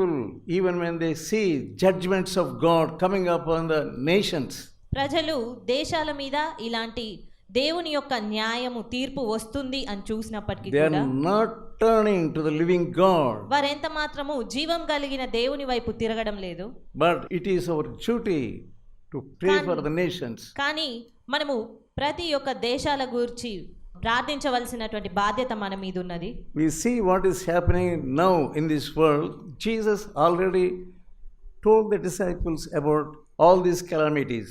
people, even when they see judgments of God coming upon the nations, ప్రజలు దేశాల మీద ఇలాంటి దేవుని యొక్క న్యాయము తీర్పు వస్తుంది అని చూసినప్పటికీ they కూడా are not turning to the living God. వారెంత మాత్రము జీవం కలిగిన దేవుని వైపు తిరగడం లేదు But it is our duty to pray for the nations. కానీ మనము ప్రతి ఒక్క దేశాల గురించి ప్రార్థించవలసినటువంటి బాధ్యత మన మీద ఉన్నది. See what is happening now in this world Jesus already told the disciples about all these calamities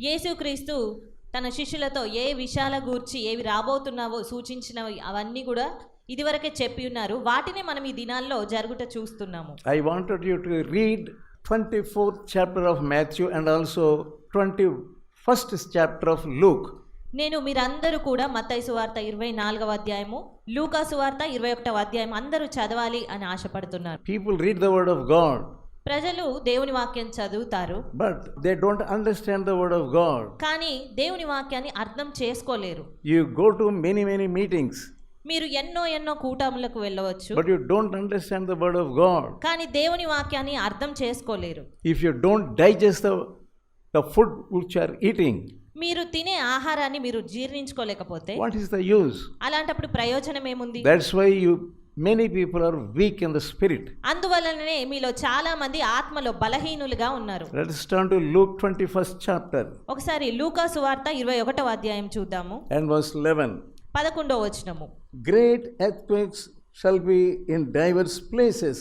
యేసుక్రీస్తు తన శిష్యులతో ఏ విషయాల గురించి ఏవి రాబోతున్నావో సూచించినవి అవన్నీ కూడా ఇదివరకే చెప్పి ఉన్నారు. వాటిని మనం ఈ దినాల్లో జరుగుట చూస్తున్నాము. I wanted you to read 24th chapter of Matthew and also 21st chapter of Luke నేను మీరందరూ కూడా మత్తైసు వార్త ఇరవై నాలుగవ అధ్యాయము లూకాసు వార్త ఇరవై ఒకటవ అధ్యాయం అందరూ చదవాలి అని ఆశపడుతున్నారు. People read the word of God ప్రజలు దేవుని వాక్యం చదువుతారు. But they don't understand the word of God కానీ దేవుని వాక్యాన్ని అర్థం చేసుకోలేరు. You go to many many meetings మీరు ఎన్నో ఎన్నో కూటములకు వెళ్ళవచ్చు. But you don't understand the word of God కానీ దేవుని వాక్యాన్ని అర్థం చేసుకోలేరు. If you don't digest the the food which are eating మీరు తినే ఆహారాన్ని మీరు జీర్ణించుకోలేకపోతే what is the use? అలాంటప్పుడు ప్రయోజనం ఏముంది That's why you many people are weak in the spirit. అందువలననే మీలో చాలా మంది ఆత్మలో బలహీనులుగా ఉన్నారు Let us turn to Luke 21st chapter ఒకసారి లూకా సువార్త ఇరవై ఒకటవ అధ్యాయం చూద్దాము and verse 11. పదకొండో వచనము Great earthquakes shall be in diverse places,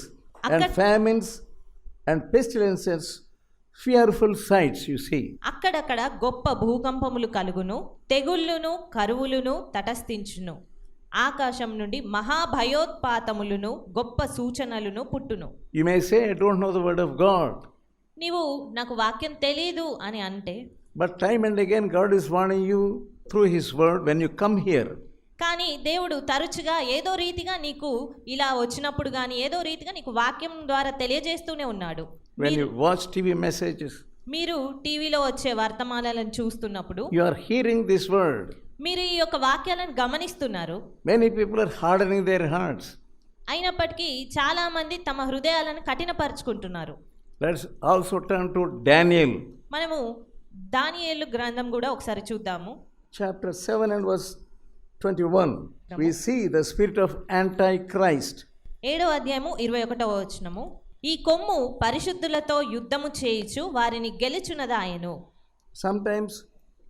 and Akka- famines and pestilences, fearful sights, you see. అక్కడక్కడ గొప్ప భూకంపములు కలుగును తెగుళ్ళును కరువులును తటస్థించును ఆకాశం నుండి మహాభయోత్పాతములను గొప్ప సూచనలను పుట్టును may say, I don't know the word of God. నీవు నాకు వాక్యం తెలీదు అని అంటే But time and again, God is warning you through His word when you come here. కానీ దేవుడు తరచుగా ఏదో రీతిగా నీకు ఇలా వచ్చినప్పుడు కానీ ఏదో రీతిగా నీకు వాక్యం ద్వారా తెలియజేస్తూనే ఉన్నాడు When you watch TV messages, మీరు టీవీలో వచ్చే వర్తమానాలను చూస్తున్నప్పుడు you are hearing this word మీరు ఈ యొక్క వాక్యాలను గమనిస్తున్నారు. Many people are hardening their hearts అయినప్పటికీ చాలా మంది తమ హృదయాలను కఠినపరుచుకుంటున్నారు. Let's also turn to Daniel మనము దానియేల్ గ్రంథం కూడా ఒకసారి చూద్దాము. Chapter 7 and verse 21 we see the spirit of antichrist ఏడో అధ్యాయము ఇరవై 21వ వచ్చినము ఈ కొమ్ము పరిశుద్ధులతో యుద్ధము చేయుచు వారిని గెలుచున్నదాయను Sometimes,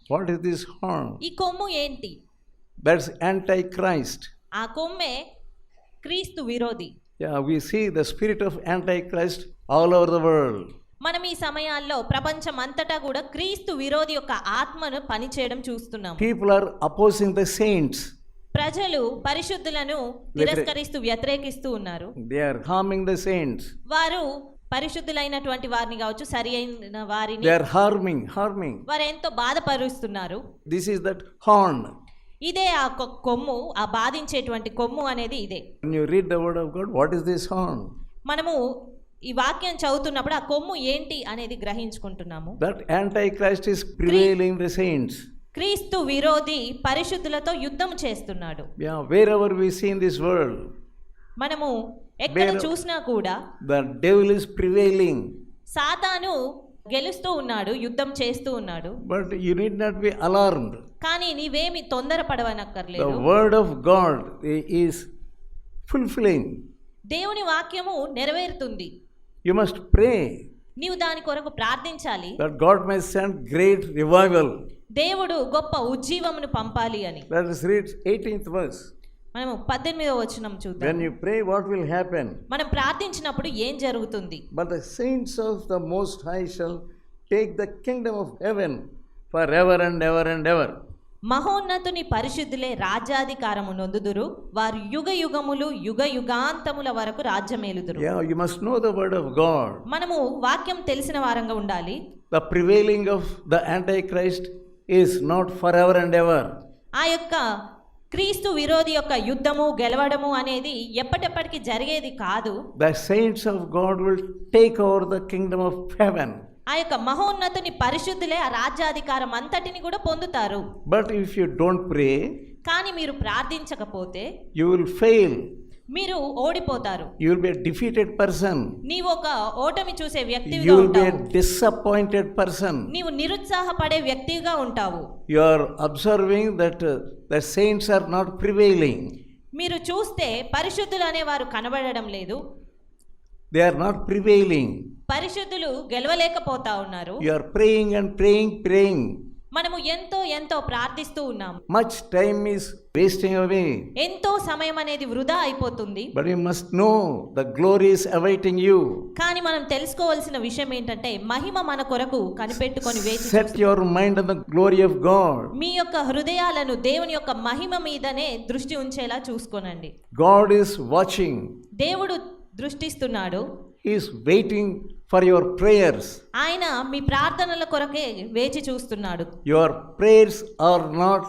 what is this horn? ఈ కొమ్ము ఏంటి That's Antichrist. ఆ కొమ్మే క్రీస్తు విరోధి Yeah, we see the spirit of Antichrist all over the world. మనం ఈ సమయాల్లో ప్రపంచం అంతటా కూడా క్రీస్తు విరోధి యొక్క ఆత్మను పనిచేయడం చూస్తున్నాం People are opposing the saints, ప్రజలు పరిశుద్ధులను తిరస్కరిస్తూ వ్యతిరేకిస్తూ ఉన్నారు. వారు పరిశుద్ధులైనటువంటి వారిని కావచ్చు సరి అయిన వారిని హార్మింగ్ హార్మింగ్ వారు ఎంతో బాధపరుస్తున్నారు. దిస్ ఈస్ దట్ హార్న్ ఇదే ఆ కొమ్ము ఆ బాధించేటువంటి కొమ్ము అనేది ఇదే. You read the word of God what is this horn మనము ఈ వాక్యం చదువుతున్నప్పుడు ఆ కొమ్ము ఏంటి అనేది గ్రహించుకుంటున్నాము. That antichrist is prevailing the saints క్రీస్తు విరోధి పరిశుద్ధులతో యుద్ధం చేస్తున్నాడు. Yeah wherever we seen this world మనము ఎక్కడ చూసినా కూడా ద ఇస్ ప్రివైలింగ్ సాతాను గెలుస్తూ ఉన్నాడు యుద్ధం చేస్తూ ఉన్నాడు. But you need not be alarmed కానీ నీవేమి తొందర పడవనక్కర్లేదు word of God is fulfilling దేవుని వాక్యము నెరవేరుతుంది. యు మస్ట్ ప్రే నీవు దాని కొరకు ప్రార్థించాలి that God may send great revival. దేవుడు గొప్ప ఉజ్జీవమును పంపాలి అని Let us read 18th verse. మనము పద్దెనిమిదవ వచనం చూద్దాం When you pray, what will happen? మనం ప్రార్థించినప్పుడు ఏం జరుగుతుంది But the saints of the Most High shall take the kingdom of heaven forever and ever and ever. మహోన్నతుని పరిశుద్ధులే రాజ్యాధికారము నొందుదురు. వారు యుగ యుగములు యుగ యుగాంతముల వరకు రాజ్యమేలుదురు. You must know the word of God మనము వాక్యం తెలిసిన వారంగా ఉండాలి. The prevailing of the antichrist is not for ever and ever ఆ యొక్క క్రీస్తు విరోధి యొక్క యుద్ధము గెలవడము అనేది ఎప్పటికప్పటికి జరిగేది కాదు. The saints of God will take over the kingdom of heaven ఆ యొక్క మహోన్నతుని పరిశుద్ధులే ఆ రాజ్యాధికారం అంతటిని కూడా పొందుతారు. But if you don't pray కానీ మీరు ప్రార్థించకపోతే యు విల్ ఫెయిల్ మీరు ఓడిపోతారు. You will be defeated person నీవు ఒక ఓటమి చూసే వ్యక్తిగా ఉంటావు యు విల్ డిసాపాయింటెడ్ పర్సన్ నీవు నిరుత్సాహపడే వ్యక్తిగా ఉంటావు. You are observing that the saints are not prevailing మీరు చూస్తే పరిశుద్ధులు అనే వారు కనబడడం లేదు. దే ఆర్ నాట్ ప్రివైలింగ్ పరిశుద్ధులు గెలవలేకపోతా ఉన్నారు. Your praying and praying praying మనము ఎంతో ఎంతో ప్రార్థిస్తూ ఉన్నాం much time is wasting away ఎంతో సమయం అనేది వృధా అయిపోతుంది. But you must know the glory is awaiting you కానీ మనం తెలుసుకోవాల్సిన విషయం ఏంటంటే మహిమ మన కొరకు కనిపెట్టుకొని వేచి set your mind on the glory of God మీ యొక్క హృదయాలను దేవుని యొక్క మహిమ మీదనే దృష్టి ఉంచేలా చూసుకోనండి. గాడ్ ఇస్ వాచింగ్ దేవుడు దృష్టిస్తున్నాడు. He is waiting for your prayers. ఆయన మీ ప్రార్థనల కొరకే వేచి చూస్తున్నాడు Your prayers are not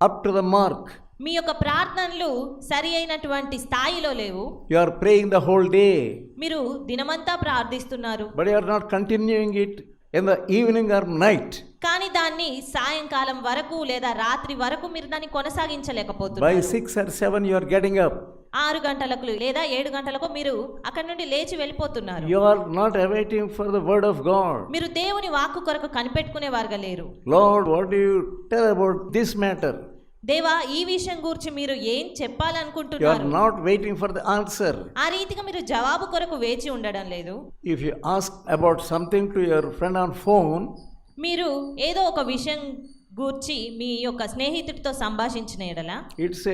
up to the mark. మీ యొక్క ప్రార్థనలు సరి అయినటువంటి స్థాయిలో లేవు You are praying the whole day, మీరు దినమంతా ప్రార్థిస్తున్నారు but you are not continuing it in the evening or night. కానీ దాన్ని సాయంకాలం వరకు లేదా రాత్రి వరకు మీరు దాన్ని By కొనసాగించలేకపోతున్నారు six or seven, you are getting up. ఆరు గంటలకు లేదా ఏడు గంటలకు మీరు అక్కడ నుండి లేచి వెళ్ళిపోతున్నారు. You are not awaiting for the word of God మీరు దేవుని వాక్కు కొరకు కనిపెట్టుకునే వారుగా లేరు. Lord what do you tell about this matter దేవా ఈ విషయం గురించి మీరు ఏం చెప్పాలనుకుంటున్నారు? You not waiting for the answer ఆ రీతిగా మీరు జవాబు కొరకు వేచి ఉండడం లేదు. If you ask about something to your friend on phone మీరు ఏదో ఒక విషయం గూర్చి మీ యొక్క స్నేహితుడితో సంభాషించిన ఎడల it's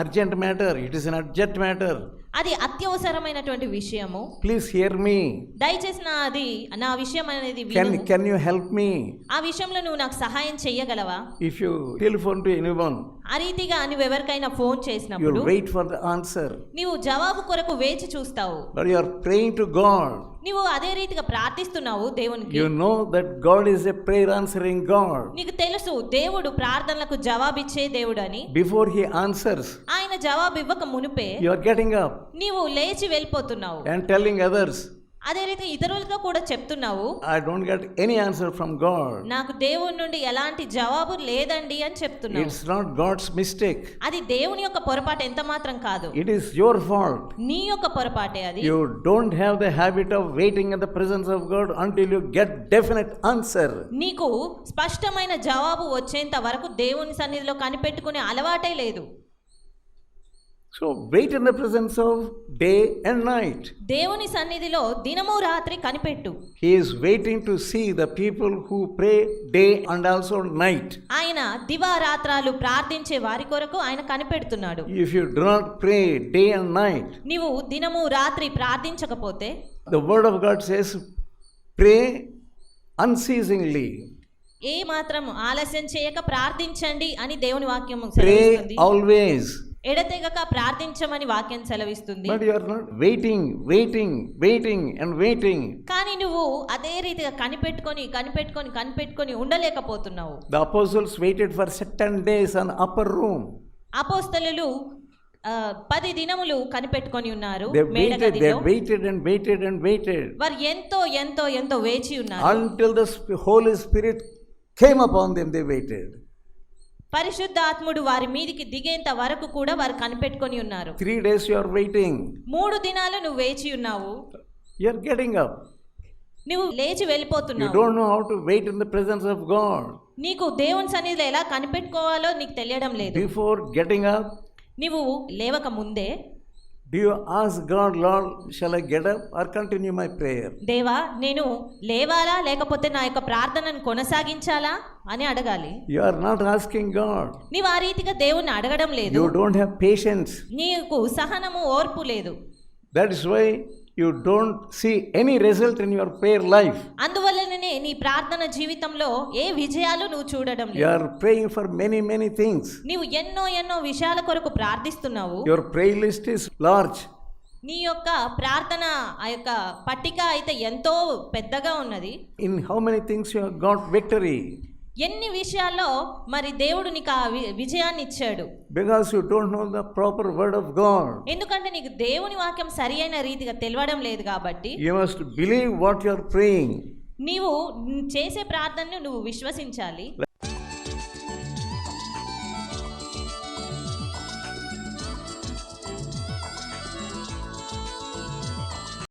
urgent matter it is urgent matter అది అత్యవసరమైనటువంటి విషయము. ప్లీజ్ హియర్ మీ దయచేసి నా అది నా విషయం అనేది can can you help me ఆ విషయంలో నువ్వు నాకు సహాయం చేయగలవా? If you telephone to anyone ఆ రీతిగా నువ్వు ఎవరికైనా ఫోన్ చేసినప్పుడు వెయిట్ ఫర్ ద ఆన్సర్ నీవు జవాబు కొరకు వేచి చూస్తావు. But you praying to God నీవు అదే రీతిగా ప్రార్థిస్తున్నావు దేవునికి. You know that God is a prayer answering God నీకు తెలుసు దేవుడు ప్రార్థనలకు జవాబు ఇచ్చే దేవుడు అని బిఫోర్ హి ఆన్సర్స్ ఆయన జవాబు ఇవ్వక మునిపే యు ఆర్ గెటింగ్ అప్ నీవు లేచి వెళ్ళిపోతున్నావు. అండ్ టెల్లింగ్ అదర్స్ అదే రీతి ఇతరులతో కూడా చెప్తున్నావు. I don't get any answer from God నాకు దేవుని నుండి ఎలాంటి జవాబు లేదండి అని చెప్తున్నా ఇట్స్ నాట్ గాడ్స్ మిస్టేక్ అది దేవుని యొక్క పొరపాటు ఎంత మాత్రం కాదు. ఇట్ ఇస్ యువర్ ఫాల్ట్ నీ యొక్క పొరపాటే అది. You don't have the habit of waiting in the presence of God until you get definite answer నీకు స్పష్టమైన జవాబు వచ్చేంత వరకు దేవుని సన్నిధిలో కనిపెట్టుకునే అలవాటే లేదు. So wait in the presence of day and night దేవుని సన్నిధిలో దినము రాత్రి కనిపెట్టు. He is waiting to see the people who pray day and also night ఆయన దివారాత్రాలు ప్రార్థించే వారి కొరకు ఆయన కనిపెడుతున్నాడు. If you do not pray day and night నీవు దినము రాత్రి ప్రార్థించకపోతే the word of God says pray unceasingly ఏ మాత్రం ఆలస్యం చేయక ప్రార్థించండి అని దేవుని వాక్యం ప్రే ఆల్వేస్ ఎడతెగక ప్రార్థించమని వాక్యం సెలవిస్తుంది. But you are not waiting waiting waiting and waiting కానీ నువ్వు అదే రీతిగా కనిపెట్టుకొని కనిపెట్టుకొని కనిపెట్టుకొని ఉండలేకపోతున్నావు. The apostles waited for 7 days on upper room అపోస్తలులు పది దినములు కనిపెట్టుకొని ఉన్నారు వారు ఎంతో ఎంతో ఎంతో వేచి ఉన్నారు. Until the holy spirit came upon them they waited పరిశుద్ధాత్ముడు వారి మీదికి దిగేంత వరకు కూడా వారు కనిపెట్టుకొని ఉన్నారు Three days you are waiting. మూడు దినాలు నువ్వు వేచి ఉన్నావు You are getting up. నువ్వు లేచి వెళ్ళిపోతున్నావు don't know how to wait in the presence of God. నీకు దేవుని సన్నిధిలో ఎలా కనిపెట్టుకోవాలో నీకు తెలియడం లేదు Before getting up, నువ్వు లేవక ముందే do you ask God, Lord, shall I get up or continue my prayer? దేవా నేను లేవాలా లేకపోతే నా యొక్క ప్రార్థనను కొనసాగించాలా అని అడగాలి You are not asking God. నీవు ఆ రీతిగా దేవుణ్ణి అడగడం లేదు You don't have patience. నీకు సహనము ఓర్పు లేదు That is why you don't see any result in your prayer life. అందువల్లనే నీ ప్రార్థన జీవితంలో ఏ విజయాలు నువ్వు చూడడం You లేదు are praying for many, many things. నీవు ఎన్నో ఎన్నో విషయాల కొరకు ప్రార్థిస్తున్నావు Your prayer list is large. నీ యొక్క ప్రార్థన ఆ యొక్క పట్టిక అయితే ఎంతో పెద్దగా ఉన్నది In how many things you have got victory? ఎన్ని విషయాల్లో మరి దేవుడు నీకు ఆ విజయాన్ని ఇచ్చాడు Because you don't know the proper word of God. ఎందుకంటే నీకు దేవుని వాక్యం సరి అయిన రీతిగా తెలియడం లేదు కాబట్టి You must believe what you are praying. నీవు చేసే ప్రార్థనను నువ్వు విశ్వసించాలి